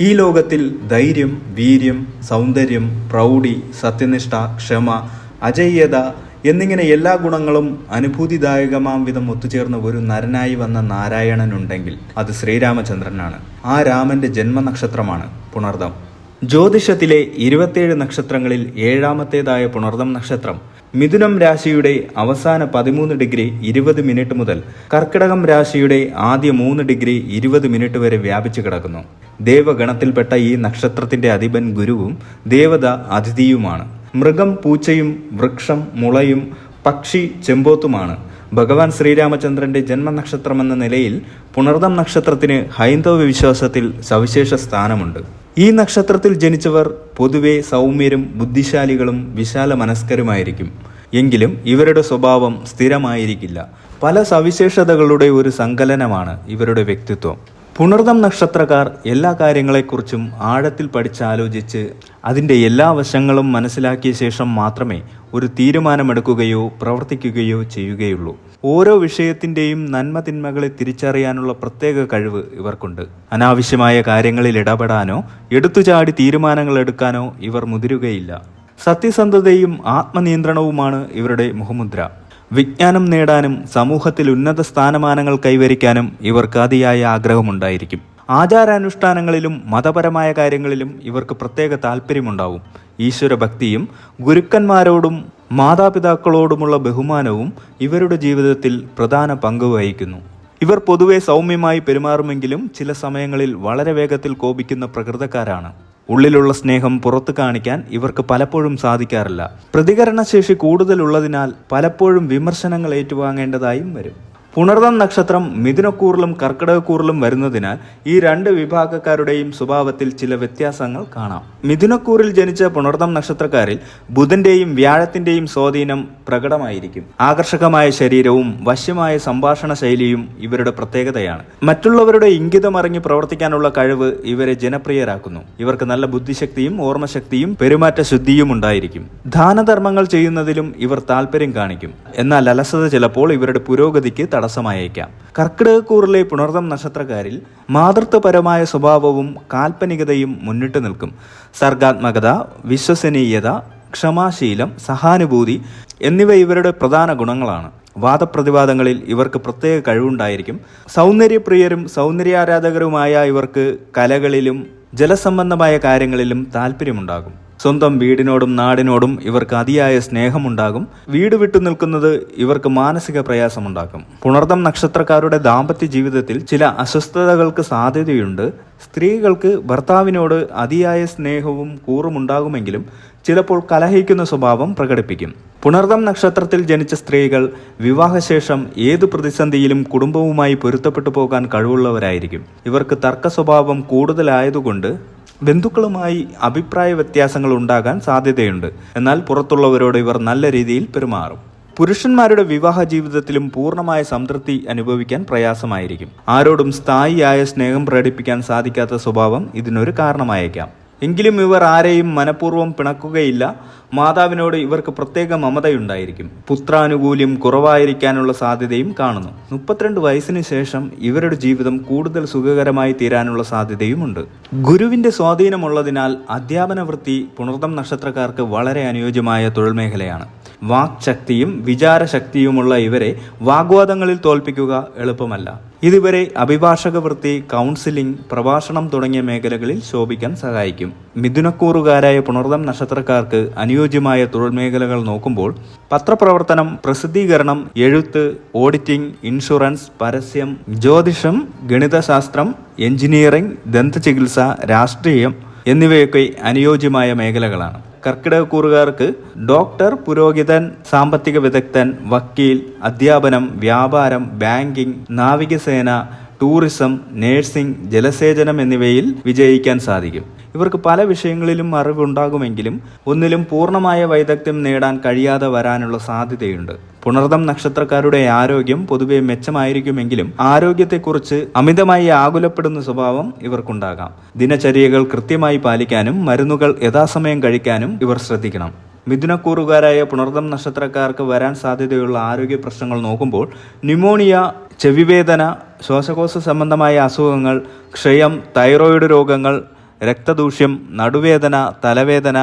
ഈ ലോകത്തിൽ ധൈര്യം വീര്യം സൗന്ദര്യം പ്രൗഢി സത്യനിഷ്ഠ ക്ഷമ അജയ്യത എന്നിങ്ങനെ എല്ലാ ഗുണങ്ങളും അനുഭൂതിദായകമാം വിധം ഒത്തുചേർന്ന ഒരു നരനായി വന്ന നാരായണനുണ്ടെങ്കിൽ അത് ശ്രീരാമചന്ദ്രനാണ്. ആ രാമന്റെ ജന്മനക്ഷത്രമാണ് പുണർദം. ജ്യോതിഷത്തിലെ ഇരുപത്തിയേഴ് നക്ഷത്രങ്ങളിൽ ഏഴാമത്തേതായ പുണർദം നക്ഷത്രം മിഥുനം രാശിയുടെ അവസാന പതിമൂന്ന് ഡിഗ്രി ഇരുപത് മിനിറ്റ് മുതൽ കർക്കിടകം രാശിയുടെ ആദ്യ മൂന്ന് ഡിഗ്രി ഇരുപത് മിനിറ്റ് വരെ വ്യാപിച്ചു കിടക്കുന്നു. ദേവഗണത്തിൽപ്പെട്ട ഈ നക്ഷത്രത്തിന്റെ അധിപൻ ഗുരുവും ദേവത അതിഥിയുമാണ്. മൃഗം പൂച്ചയും വൃക്ഷം മുളയും പക്ഷി ചെമ്പോത്തുമാണ്. ഭഗവാൻ ശ്രീരാമചന്ദ്രന്റെ ജന്മനക്ഷത്രമെന്ന നിലയിൽ പുണർദം നക്ഷത്രത്തിന് ഹൈന്ദവ വിശ്വാസത്തിൽ സവിശേഷ സ്ഥാനമുണ്ട്. ഈ നക്ഷത്രത്തിൽ ജനിച്ചവർ പൊതുവെ സൗമ്യരും ബുദ്ധിശാലികളും വിശാല മനസ്കരുമായിരിക്കും. എങ്കിലും ഇവരുടെ സ്വഭാവം സ്ഥിരമായിരിക്കില്ല. പല സവിശേഷതകളുടെ ഒരു സങ്കലനമാണ് ഇവരുടെ വ്യക്തിത്വം. പുണർദം നക്ഷത്രക്കാർ എല്ലാ കാര്യങ്ങളെക്കുറിച്ചും ആഴത്തിൽ പഠിച്ചാലോചിച്ച് അതിന്റെ എല്ലാ വശങ്ങളും മനസ്സിലാക്കിയ ശേഷം മാത്രമേ ഒരു തീരുമാനമെടുക്കുകയോ പ്രവർത്തിക്കുകയോ ചെയ്യുകയുള്ളൂ. ഓരോ വിഷയത്തിന്റെയും നന്മ തിന്മകളെ തിരിച്ചറിയാനുള്ള പ്രത്യേക കഴിവ് ഇവർക്കുണ്ട്. അനാവശ്യമായ കാര്യങ്ങളിൽ ഇടപെടാനോ എടുത്തുചാടി തീരുമാനങ്ങൾ എടുക്കാനോ ഇവർ മുതിരുകയില്ല. സത്യസന്ധതയും ആത്മനിയന്ത്രണവുമാണ് ഇവരുടെ മുഖമുദ്ര. വിജ്ഞാനം നേടാനും സമൂഹത്തിൽ ഉന്നത സ്ഥാനമാനങ്ങൾ കൈവരിക്കാനും ഇവർക്ക് അതിയായ ആഗ്രഹമുണ്ടായിരിക്കും. ആചാരാനുഷ്ഠാനങ്ങളിലും മതപരമായ കാര്യങ്ങളിലും ഇവർക്ക് പ്രത്യേക താല്പര്യമുണ്ടാവും ഈശ്വരഭക്തിയും ഗുരുക്കന്മാരോടും മാതാപിതാക്കളോടുമുള്ള ബഹുമാനവും ഇവരുടെ ജീവിതത്തിൽ പ്രധാന പങ്ക് വഹിക്കുന്നു. ഇവർ പൊതുവെ സൗമ്യമായി പെരുമാറുമെങ്കിലും ചില സമയങ്ങളിൽ വളരെ വേഗത്തിൽ കോപിക്കുന്ന പ്രകൃതക്കാരാണ്. ഉള്ളിലുള്ള സ്നേഹം പുറത്തു കാണിക്കാൻ ഇവർക്ക് പലപ്പോഴും സാധിക്കാറില്ല. പ്രതികരണശേഷി കൂടുതലുള്ളതിനാൽ പലപ്പോഴും വിമർശനങ്ങൾ ഏറ്റുവാങ്ങേണ്ടതായും വരും. പുണർദം നക്ഷത്രം മിഥുനക്കൂറിലും കർക്കിടകക്കൂറിലും വരുന്നതിനാൽ ഈ രണ്ട് വിഭാഗക്കാരുടെയും സ്വഭാവത്തിൽ ചില വ്യത്യാസങ്ങൾ കാണാം. മിഥുനക്കൂറിൽ ജനിച്ച പുണർദം നക്ഷത്രക്കാരിൽ ബുധന്റെയും വ്യാഴത്തിന്റെയും സ്വാധീനം പ്രകടമായിരിക്കും. ആകർഷകമായ ശരീരവും വശ്യമായ സംഭാഷണ ശൈലിയും ഇവരുടെ പ്രത്യേകതയാണ്. മറ്റുള്ളവരുടെ ഇംഗിതം ഇംഗിതമറിഞ്ഞ് പ്രവർത്തിക്കാനുള്ള കഴിവ് ഇവരെ ജനപ്രിയരാക്കുന്നു. ഇവർക്ക് നല്ല ബുദ്ധിശക്തിയും ഓർമ്മശക്തിയും പെരുമാറ്റ ശുദ്ധിയും ഉണ്ടായിരിക്കും. ദാനധർമ്മങ്ങൾ ചെയ്യുന്നതിലും ഇവർ താല്പര്യം കാണിക്കും. എന്നാൽ അലസത ചിലപ്പോൾ ഇവരുടെ പുരോഗതിക്ക് തടസ്സമായേക്കാം. കർക്കിടകക്കൂറിലെ പുണർദം നക്ഷത്രക്കാരിൽ മാതൃത്വപരമായ സ്വഭാവവും കാൽപ്പനികതയും മുന്നിട്ട് നിൽക്കും. സർഗാത്മകത വിശ്വസനീയത ക്ഷമാശീലം സഹാനുഭൂതി എന്നിവ ഇവരുടെ പ്രധാന ഗുണങ്ങളാണ്. വാദപ്രതിവാദങ്ങളിൽ ഇവർക്ക് പ്രത്യേക കഴിവുണ്ടായിരിക്കും. സൗന്ദര്യപ്രിയരും സൗന്ദര്യാരാധകരുമായ ഇവർക്ക് കലകളിലും ജലസംബന്ധമായ കാര്യങ്ങളിലും താല്പര്യമുണ്ടാകും സ്വന്തം വീടിനോടും നാടിനോടും ഇവർക്ക് അതിയായ സ്നേഹമുണ്ടാകും. വീട് വിട്ടു നിൽക്കുന്നത് ഇവർക്ക് മാനസിക പ്രയാസമുണ്ടാക്കും. പുണർദം നക്ഷത്രക്കാരുടെ ദാമ്പത്യ ജീവിതത്തിൽ ചില അസ്വസ്ഥതകൾക്ക് സാധ്യതയുണ്ട്. സ്ത്രീകൾക്ക് ഭർത്താവിനോട് അതിയായ സ്നേഹവും കൂറുമുണ്ടാകുമെങ്കിലും ചിലപ്പോൾ കലഹിക്കുന്ന സ്വഭാവം പ്രകടിപ്പിക്കും. പുണർദം നക്ഷത്രത്തിൽ ജനിച്ച സ്ത്രീകൾ വിവാഹശേഷം ഏത് പ്രതിസന്ധിയിലും കുടുംബവുമായി പൊരുത്തപ്പെട്ടു പോകാൻ കഴിവുള്ളവരായിരിക്കും. ഇവർക്ക് തർക്ക സ്വഭാവം കൂടുതലായതുകൊണ്ട് ബന്ധുക്കളുമായി അഭിപ്രായ വ്യത്യാസങ്ങൾ ഉണ്ടാകാൻ സാധ്യതയുണ്ട്. എന്നാൽ പുറത്തുള്ളവരോട് ഇവർ നല്ല രീതിയിൽ പെരുമാറും. പുരുഷന്മാരുടെ വിവാഹ ജീവിതത്തിലും പൂർണമായ സംതൃപ്തി അനുഭവിക്കാൻ പ്രയാസമായിരിക്കും. ആരോടും സ്ഥായിയായ സ്നേഹം പ്രകടിപ്പിക്കാൻ സാധിക്കാത്ത സ്വഭാവം ഇതിനൊരു കാരണമായേക്കാം. എങ്കിലും ഇവർ ആരെയും മനഃപൂർവം പിണക്കുകയില്ല. മാതാവിനോട് ഇവർക്ക് പ്രത്യേക മമതയുണ്ടായിരിക്കും. പുത്രാനുകൂല്യം കുറവായിരിക്കാനുള്ള സാധ്യതയും കാണുന്നു. മുപ്പത്തിരണ്ട് വയസ്സിന് ശേഷം ഇവരുടെ ജീവിതം കൂടുതൽ സുഖകരമായി തീരാനുള്ള സാധ്യതയുമുണ്ട്. ഗുരുവിന്റെ സ്വാധീനമുള്ളതിനാൽ അധ്യാപന വൃത്തി പുണർദം നക്ഷത്രക്കാർക്ക് വളരെ അനുയോജ്യമായ തൊഴിൽ മേഖലയാണ് വാക്ശക്തിയും വിചാരശക്തിയുമുള്ള ഇവരെ വാഗ്വാദങ്ങളിൽ തോൽപ്പിക്കുക എളുപ്പമല്ല. ഇതുവരെ അഭിഭാഷക വൃത്തി കൗൺസിലിംഗ് പ്രഭാഷണം തുടങ്ങിയ മേഖലകളിൽ ശോഭിക്കാൻ സഹായിക്കും. മിഥുനക്കൂറുകാരായ പുണർദം നക്ഷത്രക്കാർക്ക് അനുയോജ്യമായ തൊഴിൽ മേഖലകൾ നോക്കുമ്പോൾ പത്രപ്രവർത്തനം പ്രസിദ്ധീകരണം എഴുത്ത് ഓഡിറ്റിംഗ് ഇൻഷുറൻസ് പരസ്യം ജ്യോതിഷം ഗണിതശാസ്ത്രം എഞ്ചിനീയറിംഗ് ദന്തചികിത്സ രാഷ്ട്രീയം എന്നിവയൊക്കെ അനുയോജ്യമായ മേഖലകളാണ്. കർക്കിടകക്കൂറുകാർക്ക് ഡോക്ടർ പുരോഹിതൻ സാമ്പത്തിക വിദഗ്ധൻ വക്കീൽ അധ്യാപനം വ്യാപാരം ബാങ്കിംഗ് നാവികസേന ടൂറിസം നേഴ്സിംഗ് ജലസേചനം എന്നിവയിൽ വിജയിക്കാൻ സാധിക്കും. ഇവർക്ക് പല വിഷയങ്ങളിലും അറിവുണ്ടാകുമെങ്കിലും ഒന്നിലും പൂർണമായ വൈദഗ്ധ്യം നേടാൻ കഴിയാതെ വരാനുള്ള സാധ്യതയുണ്ട്. പുണർദം നക്ഷത്രക്കാരുടെ ആരോഗ്യം പൊതുവെ മെച്ചമായിരിക്കുമെങ്കിലും ആരോഗ്യത്തെക്കുറിച്ച് അമിതമായി ആകുലപ്പെടുന്ന സ്വഭാവം ഇവർക്കുണ്ടാകാം. ദിനചര്യകൾ കൃത്യമായി പാലിക്കാനും മരുന്നുകൾ യഥാസമയം കഴിക്കാനും ഇവർ ശ്രദ്ധിക്കണം. മിഥുനക്കൂറുകാരായ പുണർദം നക്ഷത്രക്കാർക്ക് വരാൻ സാധ്യതയുള്ള ആരോഗ്യ പ്രശ്നങ്ങൾ നോക്കുമ്പോൾ ന്യൂമോണിയ ചെവിവേദന ശ്വാസകോശ സംബന്ധമായ അസുഖങ്ങൾ ക്ഷയം തൈറോയിഡ് രോഗങ്ങൾ രക്തദൂഷ്യം നടുവേദന തലവേദന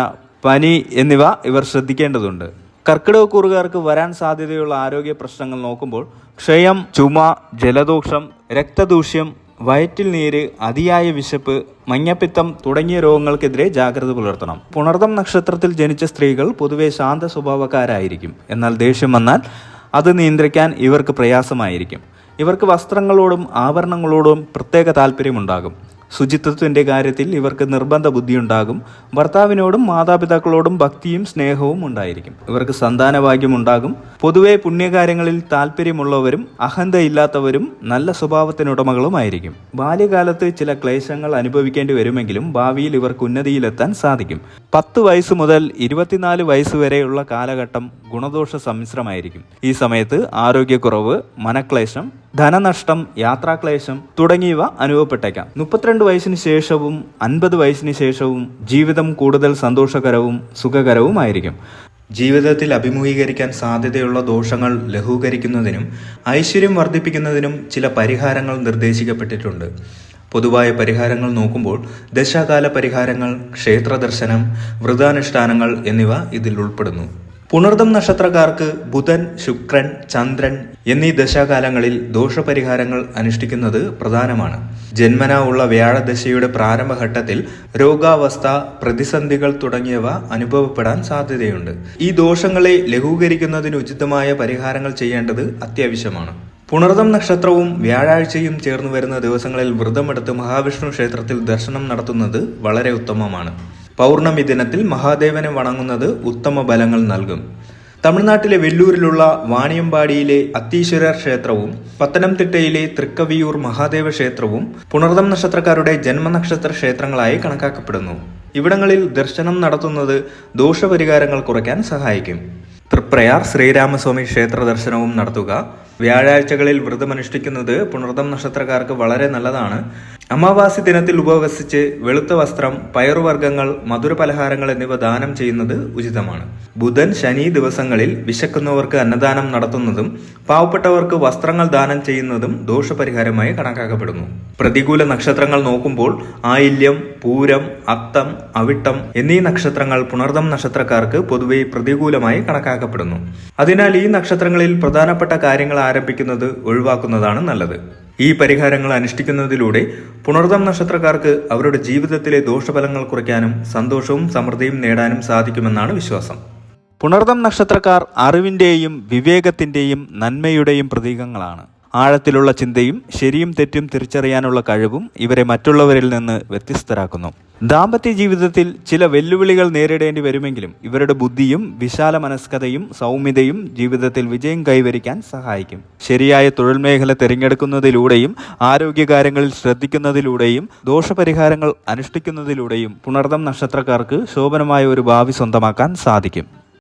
പനി എന്നിവ ഇവർ ശ്രദ്ധിക്കേണ്ടതുണ്ട്. കർക്കിടകക്കൂറുകാർക്ക് വരാൻ സാധ്യതയുള്ള ആരോഗ്യ പ്രശ്നങ്ങൾ നോക്കുമ്പോൾ ക്ഷയം ചുമ ജലദോഷം രക്തദൂഷ്യം വയറ്റിൽ നീര് അതിയായ വിശപ്പ് മഞ്ഞപ്പിത്തം തുടങ്ങിയ രോഗങ്ങൾക്കെതിരെ ജാഗ്രത പുലർത്തണം. പുണർദം നക്ഷത്രത്തിൽ ജനിച്ച സ്ത്രീകൾ പൊതുവെ ശാന്ത സ്വഭാവക്കാരായിരിക്കും എന്നാൽ ദേഷ്യം വന്നാൽ അത് നിയന്ത്രിക്കാൻ ഇവർക്ക് പ്രയാസമായിരിക്കും. ഇവർക്ക് വസ്ത്രങ്ങളോടും ആഭരണങ്ങളോടും പ്രത്യേക താല്പര്യമുണ്ടാകും ശുചിത്വത്തിന്റെ കാര്യത്തിൽ ഇവർക്ക് നിർബന്ധ ബുദ്ധിയുണ്ടാകും. ഭർത്താവിനോടും മാതാപിതാക്കളോടും ഭക്തിയും സ്നേഹവും ഉണ്ടായിരിക്കും. ഇവർക്ക് സന്താനഭാഗ്യം ഉണ്ടാകും. പൊതുവെ പുണ്യകാര്യങ്ങളിൽ താല്പര്യമുള്ളവരും അഹന്തയില്ലാത്തവരും നല്ല സ്വഭാവത്തിനുടമകളുമായിരിക്കും. ബാല്യകാലത്ത് ചില ക്ലേശങ്ങൾ അനുഭവിക്കേണ്ടി വരുമെങ്കിലും ഭാവിയിൽ ഇവർക്ക് ഉന്നതിയിലെത്താൻ സാധിക്കും. പത്ത് വയസ്സ് മുതൽ ഇരുപത്തിനാല് വയസ്സ് വരെയുള്ള കാലഘട്ടം ഗുണദോഷ സമ്മിശ്രമായിരിക്കും. ഈ സമയത്ത് ആരോഗ്യക്കുറവ് മനക്ലേശം ധനനഷ്ടം യാത്രാക്ലേശം തുടങ്ങിയവ അനുഭവപ്പെട്ടേക്കാം. മുപ്പത്തിരണ്ട് വയസ്സിന് ശേഷവും അൻപത് വയസ്സിന് ശേഷവും ജീവിതം കൂടുതൽ സന്തോഷകരവും സുഖകരവുമായിരിക്കും. ജീവിതത്തിൽ അഭിമുഖീകരിക്കാൻ സാധ്യതയുള്ള ദോഷങ്ങൾ ലഘൂകരിക്കുന്നതിനും ഐശ്വര്യം വർദ്ധിപ്പിക്കുന്നതിനും ചില പരിഹാരങ്ങൾ നിർദ്ദേശിക്കപ്പെട്ടിട്ടുണ്ട്. പൊതുവായ പരിഹാരങ്ങൾ നോക്കുമ്പോൾ ദശാകാല പരിഹാരങ്ങൾ ക്ഷേത്രദർശനം വ്രതാനുഷ്ഠാനങ്ങൾ എന്നിവ ഇതിൽ ഉൾപ്പെടുന്നു. പുണർദം നക്ഷത്രക്കാർക്ക് ബുധൻ ശുക്രൻ ചന്ദ്രൻ എന്നീ ദശാകാലങ്ങളിൽ ദോഷപരിഹാരങ്ങൾ അനുഷ്ഠിക്കുന്നത് പ്രധാനമാണ്. ജന്മന ഉള്ള വ്യാഴദശയുടെ പ്രാരംഭഘട്ടത്തിൽ രോഗാവസ്ഥ പ്രതിസന്ധികൾ തുടങ്ങിയവ അനുഭവപ്പെടാൻ സാധ്യതയുണ്ട്. ഈ ദോഷങ്ങളെ ലഘൂകരിക്കുന്നതിന് ഉചിതമായ പരിഹാരങ്ങൾ ചെയ്യേണ്ടത് അത്യാവശ്യമാണ്. പുണർദം നക്ഷത്രവും വ്യാഴാഴ്ചയും ചേർന്ന് വരുന്ന ദിവസങ്ങളിൽ വ്രതമെടുത്ത് മഹാവിഷ്ണു ക്ഷേത്രത്തിൽ ദർശനം നടത്തുന്നത് വളരെ ഉത്തമമാണ്. പൗർണമി ദിനത്തിൽ മഹാദേവനെ വണങ്ങുന്നത് ഉത്തമ ഫലങ്ങൾ നൽകും. തമിഴ്നാട്ടിലെ വെല്ലൂരിലുള്ള വാണിയമ്പാടിയിലെ അത്തീശ്വരർ ക്ഷേത്രവും പത്തനംതിട്ടയിലെ തൃക്കവിയൂർ മഹാദേവ ക്ഷേത്രവും പുണർദം നക്ഷത്രക്കാരുടെ ജന്മനക്ഷത്ര ക്ഷേത്രങ്ങളായി കണക്കാക്കപ്പെടുന്നു. ഇവിടങ്ങളിൽ ദർശനം നടത്തുന്നത് ദോഷപരിഹാരങ്ങൾ കുറയ്ക്കാൻ സഹായിക്കും. തൃപ്രയാർ ശ്രീരാമസ്വാമി ക്ഷേത്ര ദർശനവും നടത്തുക. വ്യാഴാഴ്ചകളിൽ വ്രതമനുഷ്ഠിക്കുന്നത് പുണർദം നക്ഷത്രക്കാർക്ക് വളരെ നല്ലതാണ്. അമാവാസി ദിനത്തിൽ ഉപവസിച്ച് വെളുത്ത വസ്ത്രം പയറുവർഗങ്ങൾ മധുരപലഹാരങ്ങൾ എന്നിവ ദാനം ചെയ്യുന്നത് ഉചിതമാണ്. ബുധൻ ശനി ദിവസങ്ങളിൽ വിശക്കുന്നവർക്ക് അന്നദാനം നടത്തുന്നതും പാവപ്പെട്ടവർക്ക് വസ്ത്രങ്ങൾ ദാനം ചെയ്യുന്നതും ദോഷപരിഹാരമായി കണക്കാക്കപ്പെടുന്നു. പ്രതികൂല നക്ഷത്രങ്ങൾ നോക്കുമ്പോൾ ആയില്യം പൂരം അത്തം അവിട്ടം എന്നീ നക്ഷത്രങ്ങൾ പുണർദം നക്ഷത്രക്കാർക്ക് പൊതുവെ പ്രതികൂലമായി കണക്കാക്കപ്പെടുന്നു. അതിനാൽ ഈ നക്ഷത്രങ്ങളിൽ പ്രധാനപ്പെട്ട കാര്യങ്ങൾ ആരംഭിക്കുന്നത് ഒഴിവാക്കുന്നതാണ് നല്ലത്. ഈ പരിഹാരങ്ങൾ അനുഷ്ഠിക്കുന്നതിലൂടെ പുണർദം നക്ഷത്രക്കാർക്ക് അവരുടെ ജീവിതത്തിലെ ദോഷഫലങ്ങൾ കുറയ്ക്കാനും സന്തോഷവും സമൃദ്ധിയും നേടാനും സാധിക്കുമെന്നാണ് വിശ്വാസം. പുണർദം നക്ഷത്രക്കാർ അറിവിന്റെയും വിവേകത്തിന്റെയും നന്മയുടെയും പ്രതീകങ്ങളാണ്. ആഴത്തിലുള്ള ചിന്തയും ശരിയും തെറ്റും തിരിച്ചറിയാനുള്ള കഴിവും ഇവരെ മറ്റുള്ളവരിൽ നിന്ന് വ്യത്യസ്തരാക്കുന്നു. ദാമ്പത്യ ജീവിതത്തിൽ ചില വെല്ലുവിളികൾ നേരിടേണ്ടി വരുമെങ്കിലും ഇവരുടെ ബുദ്ധിയും വിശാല മനസ്കതയും സൗമ്യതയും ജീവിതത്തിൽ വിജയം കൈവരിക്കാൻ സഹായിക്കും. ശരിയായ തൊഴിൽ മേഖല തിരഞ്ഞെടുക്കുന്നതിലൂടെയും ആരോഗ്യകാര്യങ്ങളിൽ ശ്രദ്ധിക്കുന്നതിലൂടെയും ദോഷപരിഹാരങ്ങൾ അനുഷ്ഠിക്കുന്നതിലൂടെയും പുണർദം നക്ഷത്രക്കാർക്ക് ശോഭനമായ ഒരു ഭാവി സ്വന്തമാക്കാൻ സാധിക്കും.